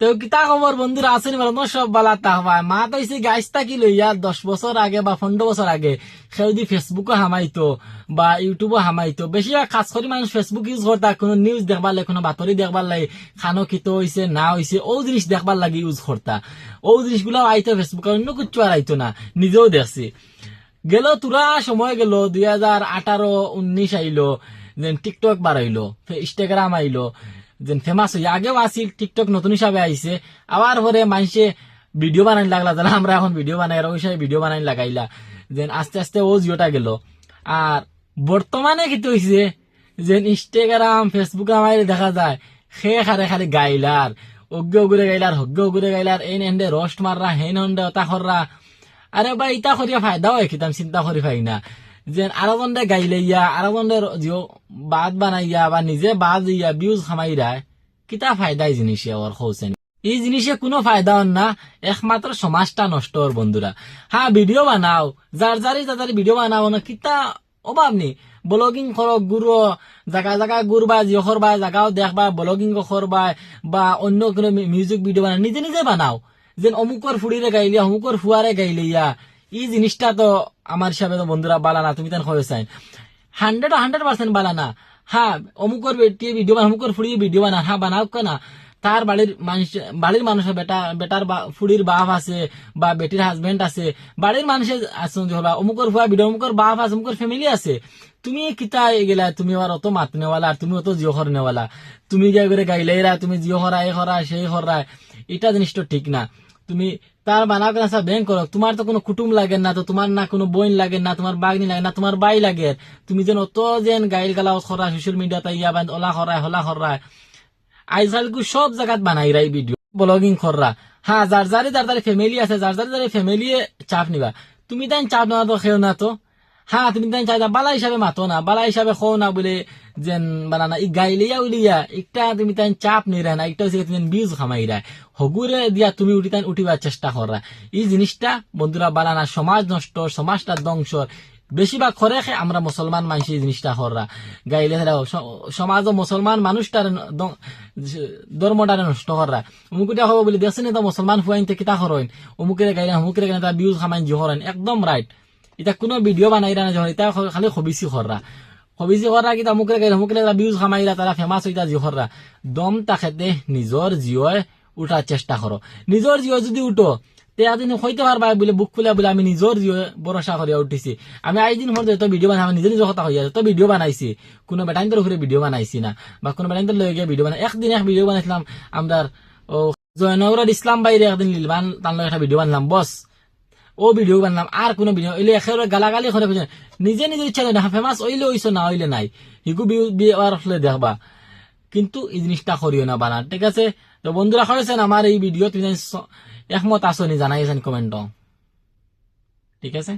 তো কিতা খবর বন্ধুরা আসেনি বলো সব বালা মা তো লইয়া দশ বছর আগে বা পনেরো বছর আগে ফেসবুকও হামাইতো বা ইউটিউবও হামাইতো। খাস করে মানুষ ফেসবুক ইউজ করতা কোনো নিউজ দেখবার লাগে, কোনো বাতরি দেখবার লাগে হইছে না হইছে ও জিনিস দেখবার লাগে ইউজ করতা ও জিনিসগুলো আইতো ফেসবুকে অন্য কিছু আর আইতো না, নিজেও দেখছি। গেল তুরা সময় গেল, দুই হাজার আঠারো উনিশ আইলো টিকটক বাড়াইলো ইনস্টাগ্রাম আইলো যেন ফেমাস হই। আগেও আসিল টিকটক নতুন হিসাবে আইছে আবার পরে মানুষে ভিডিও বানাই লাগলা যারা আমরা এখন ভিডিও বানাই ওই হিসাবে ভিডিও বানাই লাগাইলা। যেন আস্তে আস্তে ও জিওটা গেল। আর বর্তমানে কি হইছে যেন ইনস্টাগ্রাম ফেসবুক আমার দেখা যায়, সে খারে খালি গাইলার অজ্ঞ উগুরে গাইলার হজ্ঞ উগুরে গাইলার এই নেন্ডে রস্ট মাররা হেন হন্ডে ওটা খররা আরে ভাই ইটা করিয়া ফায়দা হয়, কিতাম চিন্তা করি পাই না যে আরও গাইলে ইয়া আরও বন্ধে বাদ বানাইয়া বা নিজে বাদ ইয়া বিউজ খামাইরা কিতা ফায়দাই জিনিসে ওর খোঁজেন এই জিনিসে কোনো ফায়দা হন না একমাত্র সমাজটা নষ্ট ওর বন্ধুরা হ্যাঁ ভিডিও বানাও যার যারি যার ভিডিও বানাও না, কিতা অভাব নেই ব্লগিং করক গুরু জাগা জাগা ঘুরবা জিও করবা জাগাও দেখবা ব্লগিং করবা বা অন্য কোনো মিউজিক ভিডিও বানা নিজে নিজে বানাও। যেন অমুকর ফুড়িরে গাইলিয়া অমুকর ফুয়ারে গাইলিয়া এই জিনিসটা তো আমার হিসাবে তো বন্ধুরা বালা না, তুমি তেন হয়েছেন হান্ড্রেড হান্ড্রেড পার্সেন্ট বালা না। হ্যাঁ অমুকর বেটি ভিডিও বানা অমুকর ফুড়ি ভিডিও বানা হ্যাঁ বানাও না? তার বাড়ির মানুষ বাড়ির মানুষের বেটা বেটার ফুড়ির বাপ আছে, বা বেটির হাজবেন্ড আছে, বাড়ির মানুষের আছে হলা অমুকর ফুয়া ভিডিও অমুকর বাপ আছে অমুকর ফ্যামিলি আছে। তুমি কিতা গেলা, তুমি আর অত মাত নেওয়ালা আর তুমি অত জিও খর নেওয়ালা। তুমি গিয়ে করে গাইলেরা তুমি জিও খরা এই খরা সেই খরা এটা জিনিস তো ঠিক না। তুমি তার বানাও কেন সব ব্যাংক করো। তোমার তো কোনো কুটুম লাগে না, তো তোমার না কোনো বোন লাগে না, তোমার বাগনি লাগে না, তোমার বাই লাগে। তুমি যেন অত যেন গাইল গালা খরা সোশ্যাল মিডিয়াতে ইয়া বান ওলা খরায় হলা খরায় আইসালকু সব জায়গাত বানাই রাই ভিডিও ব্লগিং খররা হ্যাঁ যার যারে যার যারে ফ্যামিলি আছে যার যারে যারে ফ্যামিলি চাপ নিবা। তুমি তাই চাপ নেওয়া তো না তো। হ্যাঁ তুমি তাই চাই বালা হিসাবে মাতো না, বালা হিসাবে খো না বলে যেন বানানা, ই গাইলিয়া উলিয়া একটা তুমি তাই চাপ নিরা না একটা হচ্ছে তুমি বীজ খামাইরা হগুরে দিয়া তুমি উঠি তাই উঠিবার চেষ্টা করা এই জিনিসটা, বন্ধুরা, বানানা সমাজ নষ্ট, সমাজটা ধ্বংস। বেশিরভাগ করে খে আমরা মুসলমান মানুষ এই জিনিসটা হররা গাইলে সমাজ ও মুসলমান মানুষটার ধর্মটারে নষ্ট করা অমুকুটা হব বলে দেখছেন তো মুসলমান ফুয়াইনতে কিতা হরইন অমুকের গাইলে অমুকের গাইলে তার বিউজ খামাইন জি হরেন একদম রাইট এটা কোনো ভিডিও বানাই না যখন এটা খালি খবিসি খররা খবিসি খররা কি অমুকের গাইলে অমুকের তারা বিউজ খামাইলা তারা ফেমাস হইতা জি খররা দম তাকেতে নিজর জিওয় উঠার চেষ্টা করো নিজর জিও যদি উঠো, তে আদিন হইতে পারবা বলে, বুক খুলে বলে, আমি নিজর জিও ভরসা করিয়া উঠিছি। আমি আইদিন হর তো ভিডিও বানাই, আমি নিজে নিজে কথা হইয়া তো ভিডিও বানাইছি। কোনো বেটাইন্তর ঘুরে ভিডিও বানাইছি না, বা কোনো বেটাইন্তর লয়ে গিয়ে ভিডিও বানাই একদিন এক ভিডিও বানাইছিলাম আমরা ও জয়নগর ইসলাম বাইরে একদিন লিলবান তার একটা ভিডিও বানলাম বস ও ভিডিও বানলাম, আর কোনো ভিডিও এলে একেবারে গালাগালি করে বুঝে নিজে নিজে ইচ্ছা না ফেমাস হইলে হইছো, না হইলে নাই হিগু বিয়ে আসলে দেখবা। কিন্তু এই জিনিসটা করিও না বানা, ঠিক আছে? তো বন্ধুরা করেছেন আমার এই ভিডিও তুমি একমত আসনি জানাইছেন কমেন্ট ঠিক আছে?